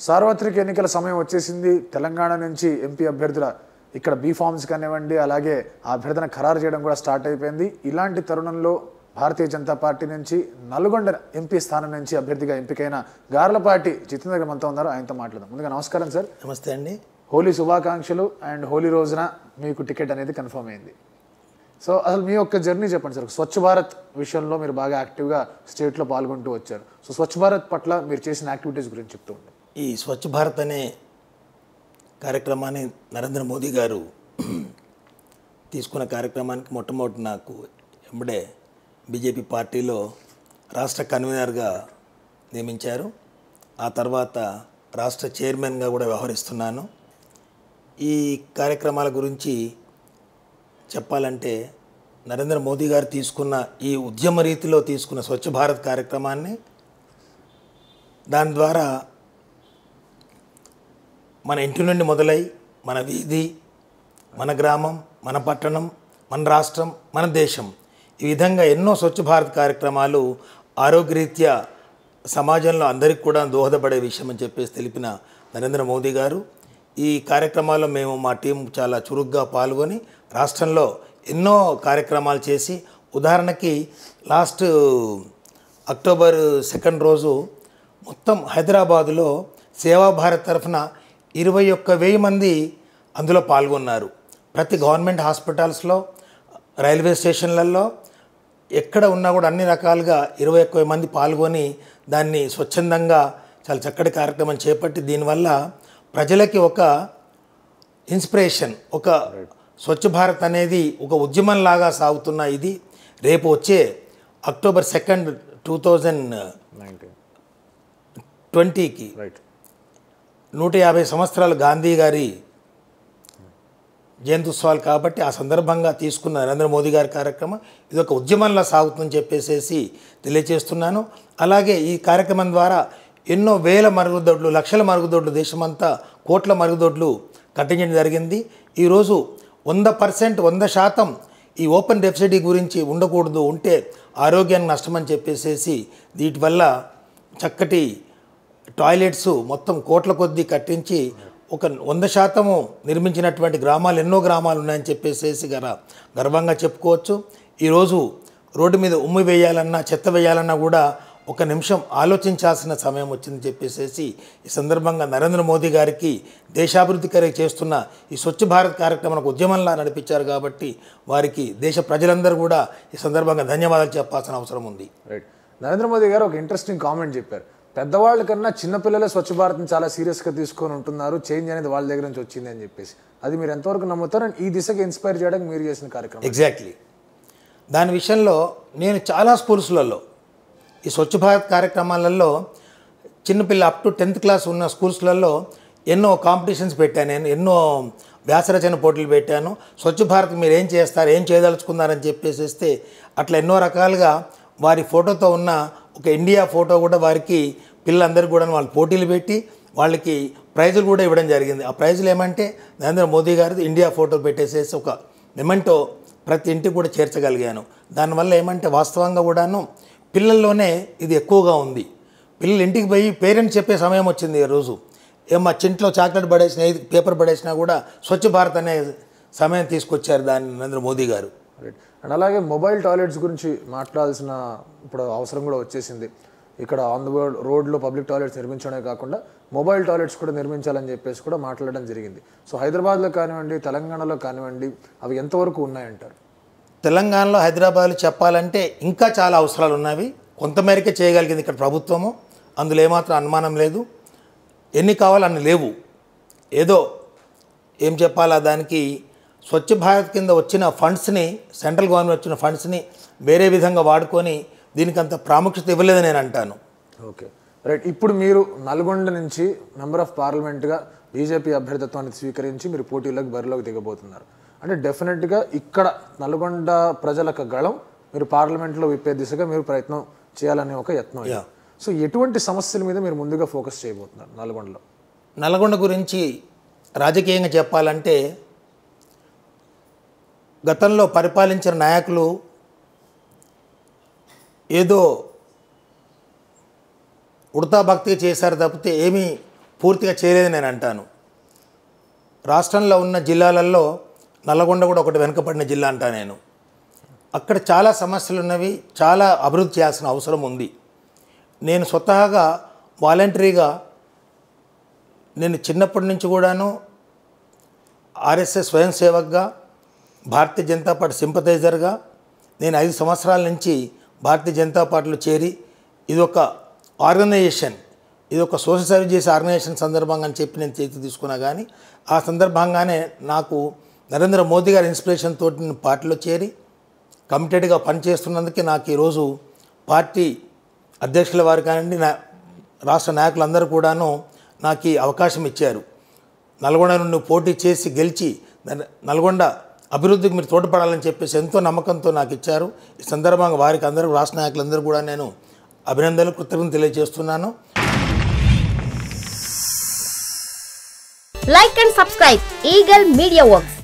సార్వత్రిక ఎన్నికల సమయం వచ్చేసింది. తెలంగాణ నుంచి ఎంపీ అభ్యర్థుల ఇక్కడ బీ ఫార్మ్స్ కానివ్వండి అలాగే ఆ అభ్యర్థన ఖరారు చేయడం కూడా స్టార్ట్ అయిపోయింది. ఇలాంటి తరుణంలో భారతీయ జనతా పార్టీ నుంచి నల్గొండ ఎంపీ స్థానం నుంచి అభ్యర్థిగా ఎంపికైన గార్లపాటి జితేంద్ర మనతో ఉన్నారు. ఆయనతో మాట్లాడదాం. ముందుగా నమస్కారం సార్. నమస్తే అండి. హోలీ శుభాకాంక్షలు అండ్ హోలీ రోజున మీకు టికెట్ అనేది కన్ఫర్మ్ అయింది. సో అసలు మీ యొక్క జర్నీ చెప్పండి సార్. స్వచ్ఛ భారత్ విషయంలో మీరు బాగా యాక్టివ్గా స్టేట్లో పాల్గొంటూ వచ్చారు. సో స్వచ్ఛ భారత్ పట్ల మీరు చేసిన యాక్టివిటీస్ గురించి చెప్తూ ఉంటాం ఈ స్వచ్ఛ భారత్ అనే కార్యక్రమాన్ని నరేంద్ర మోదీ గారు తీసుకున్న కార్యక్రమానికి మొట్టమొదటి నాకు ఎంబడే బీజేపీ పార్టీలో రాష్ట్ర కన్వీనర్గా నియమించారు. ఆ తర్వాత రాష్ట్ర చైర్మన్గా కూడా వ్యవహరిస్తున్నాను. ఈ కార్యక్రమాల గురించి చెప్పాలంటే నరేంద్ర మోదీ గారు తీసుకున్న ఈ ఉద్యమ రీతిలో తీసుకున్న స్వచ్ఛ భారత్ కార్యక్రమాన్ని దాని ద్వారా మన ఇంటి నుండి మొదలై మన వీధి మన గ్రామం మన పట్టణం మన రాష్ట్రం మన దేశం ఈ విధంగా ఎన్నో స్వచ్ఛ భారత్ కార్యక్రమాలు ఆరోగ్యరీత్యా సమాజంలో అందరికీ కూడా దోహదపడే విషయం అని చెప్పేసి తెలిపిన నరేంద్ర మోదీ గారు. ఈ కార్యక్రమాల్లో మేము మా టీం చాలా చురుగ్గా పాల్గొని రాష్ట్రంలో ఎన్నో కార్యక్రమాలు చేసి ఉదాహరణకి లాస్ట్ అక్టోబర్ సెకండ్ రోజు మొత్తం హైదరాబాదులో సేవా భారత్ తరఫున ఇరవై ఒక్క వెయ్యి మంది అందులో పాల్గొన్నారు. ప్రతి గవర్నమెంట్ హాస్పిటల్స్లో రైల్వే స్టేషన్లలో ఎక్కడ ఉన్నా కూడా అన్ని రకాలుగా ఇరవై ఒక్క మంది పాల్గొని దాన్ని స్వచ్ఛందంగా చాలా చక్కటి కార్యక్రమం చేపట్టి దీనివల్ల ప్రజలకి ఒక ఇన్స్పిరేషన్ ఒక స్వచ్ఛ భారత్ అనేది ఒక ఉద్యమంలాగా సాగుతున్న ఇది. రేపు వచ్చే అక్టోబర్ సెకండ్ టూ థౌజండ్ ట్వంటీకి రైట్. నూట యాభై సంవత్సరాలు గాంధీ గారి జయంత్యుత్సవాలు కాబట్టి ఆ సందర్భంగా తీసుకున్న నరేంద్ర మోదీ గారి కార్యక్రమం ఇది ఒక ఉద్యమంలా సాగుతుందని చెప్పేసేసి తెలియజేస్తున్నాను. అలాగే ఈ కార్యక్రమం ద్వారా ఎన్నో వేల మరుగుదొడ్లు లక్షల మరుగుదొడ్లు దేశమంతా కోట్ల మరుగుదొడ్లు కట్టించడం జరిగింది. ఈరోజు వంద పర్సెంట్ వంద శాతం ఈ ఓపెన్ డెఫిసిటీ గురించి ఉండకూడదు ఉంటే ఆరోగ్యానికి నష్టమని చెప్పేసేసి వీటి వల్ల చక్కటి టాయిలెట్స్ మొత్తం కోట్ల కొద్దీ కట్టించి ఒక వంద శాతము నిర్మించినటువంటి గ్రామాలు ఎన్నో గ్రామాలు ఉన్నాయని చెప్పేసేసి గర గర్వంగా చెప్పుకోవచ్చు. ఈరోజు రోడ్డు మీద ఉమ్మి వేయాలన్నా చెత్త వేయాలన్నా కూడా ఒక నిమిషం ఆలోచించాల్సిన సమయం వచ్చిందని చెప్పేసేసి ఈ సందర్భంగా నరేంద్ర మోదీ గారికి దేశాభివృద్ధి కరే చేస్తున్న ఈ స్వచ్ఛ భారత్ కార్యక్రమానికి ఉద్యమంలా నడిపించారు కాబట్టి వారికి దేశ ప్రజలందరూ కూడా ఈ సందర్భంగా ధన్యవాదాలు చెప్పాల్సిన అవసరం ఉంది. రైట్ నరేంద్ర మోదీ గారు ఒక ఇంట్రెస్టింగ్ కామెంట్ చెప్పారు. పెద్దవాళ్ళ కన్నా చిన్నపిల్లలే స్వచ్ఛ భారత్ని చాలా సీరియస్గా తీసుకొని ఉంటున్నారు. చేంజ్ అనేది వాళ్ళ దగ్గర నుంచి వచ్చింది అని చెప్పేసి. అది మీరు ఎంతవరకు నమ్ముతారు అండ్ ఈ దిశగా ఇన్స్పైర్ చేయడానికి మీరు చేసిన కార్యక్రమం ఎగ్జాక్ట్లీ దాని విషయంలో నేను చాలా స్కూల్స్లలో ఈ స్వచ్ఛ భారత్ కార్యక్రమాలలో చిన్నపిల్ల అప్ టు టెన్త్ క్లాస్ ఉన్న స్కూల్స్లలో ఎన్నో కాంపిటీషన్స్ పెట్టాను. నేను ఎన్నో వ్యాసరచన పోటీలు పెట్టాను. స్వచ్ఛ భారత్ మీరు ఏం చేస్తారు ఏం చేయదలుచుకున్నారని చెప్పేసి అట్లా ఎన్నో రకాలుగా వారి ఫోటోతో ఉన్న ఒక ఇండియా ఫోటో కూడా వారికి పిల్లలందరికీ కూడా వాళ్ళు పోటీలు పెట్టి వాళ్ళకి ప్రైజులు కూడా ఇవ్వడం జరిగింది. ఆ ప్రైజులు ఏమంటే నరేంద్ర మోదీ గారిది ఇండియా ఫోటో పెట్టేసేసి ఒక మెమెంటో ప్రతి ఇంటికి కూడా చేర్చగలిగాను. దానివల్ల ఏమంటే వాస్తవంగా కూడాను పిల్లల్లోనే ఇది ఎక్కువగా ఉంది. పిల్లలు ఇంటికి పోయి పేరెంట్స్ చెప్పే సమయం వచ్చింది రోజు. ఏం మా చింట్లో చాక్లెట్ పడేసిన పేపర్ పడేసినా కూడా స్వచ్ఛ భారత్ అనే సమయం తీసుకొచ్చారు దాన్ని నరేంద్ర మోదీ గారు. రైట్ అండ్ అలాగే మొబైల్ టాయిలెట్స్ గురించి మాట్లాడాల్సిన ఇప్పుడు అవసరం కూడా వచ్చేసింది. ఇక్కడ ఆన్ ద రోడ్ రోడ్లో పబ్లిక్ టాయిలెట్స్ నిర్మించడమే కాకుండా మొబైల్ టాయిలెట్స్ కూడా నిర్మించాలని చెప్పేసి కూడా మాట్లాడడం జరిగింది. సో హైదరాబాద్లో కానివ్వండి తెలంగాణలో కానివ్వండి అవి ఎంతవరకు ఉన్నాయంటారు? తెలంగాణలో హైదరాబాద్లో చెప్పాలంటే ఇంకా చాలా అవసరాలు ఉన్నవి. కొంతమేరకే చేయగలిగింది ఇక్కడ ప్రభుత్వము. అందులో ఏమాత్రం అనుమానం లేదు. ఎన్ని కావాలన్నీ లేవు. ఏదో ఏం చెప్పాలా దానికి? స్వచ్ఛ భారత్ కింద వచ్చిన ఫండ్స్ని సెంట్రల్ గవర్నమెంట్ వచ్చిన ఫండ్స్ని వేరే విధంగా వాడుకొని దీనికి అంత ప్రాముఖ్యత ఇవ్వలేదని నేను అంటాను. ఓకే. రైట్. ఇప్పుడు మీరు నల్గొండ నుంచి మెంబర్ ఆఫ్ పార్లమెంట్గా బీజేపీ అభ్యర్థిత్వాన్ని స్వీకరించి మీరు పోటీలోకి బరిలోకి దిగబోతున్నారు. అంటే డెఫినెట్గా ఇక్కడ నల్గొండ ప్రజలకు గళం మీరు పార్లమెంట్లో విప్పే దిశగా మీరు ప్రయత్నం చేయాలనే ఒక యత్నం. సో ఎటువంటి సమస్యల మీద మీరు ముందుగా ఫోకస్ చేయబోతున్నారు నల్గొండలో? నల్గొండ గురించి రాజకీయంగా చెప్పాలంటే గతంలో పరిపాలించిన నాయకులు ఏదో ఉడతా భక్తి చేశారు తప్పితే ఏమీ పూర్తిగా చేయలేదు నేను అంటాను. రాష్ట్రంలో ఉన్న జిల్లాలలో నల్లగొండ కూడా ఒకటి వెనుకబడిన జిల్లా అంటా నేను. అక్కడ చాలా సమస్యలు ఉన్నవి చాలా అభివృద్ధి చేయాల్సిన అవసరం ఉంది. నేను స్వతహాగా వాలంటరీగా నేను చిన్నప్పటి నుంచి కూడాను ఆర్ఎస్ఎస్ స్వయం సేవక్గా భారతీయ జనతా పార్టీ సింపథైజర్గా నేను ఐదు సంవత్సరాల నుంచి భారతీయ జనతా పార్టీలో చేరి ఇది ఒక ఆర్గనైజేషన్ ఇది ఒక సోషల్ సర్వీస్ చేసే ఆర్గనైజేషన్ సందర్భంగా అని చెప్పి నేను చేతి తీసుకున్నా కానీ ఆ సందర్భంగానే నాకు నరేంద్ర మోదీ గారి ఇన్స్పిరేషన్ తోటి నేను పార్టీలో చేరి కమిటెడ్గా పనిచేస్తున్నందుకే నాకు ఈరోజు పార్టీ అధ్యక్షుల వారు కానివ్వండి నా రాష్ట్ర నాయకులందరూ కూడాను నాకు ఈ అవకాశం ఇచ్చారు. నల్గొండ నుండి పోటీ చేసి గెలిచి నల్గొండ అభివృద్ధికి మీరు తోడ్పడాలని చెప్పేసి ఎంతో నమ్మకంతో నాకు ఇచ్చారు. ఈ సందర్భంగా వారికి అందరూ రాష్ట్ర నాయకులందరూ కూడా నేను అభినందనలు కృతజ్ఞతలు తెలియజేస్తున్నాను. Like and subscribe Eagle media works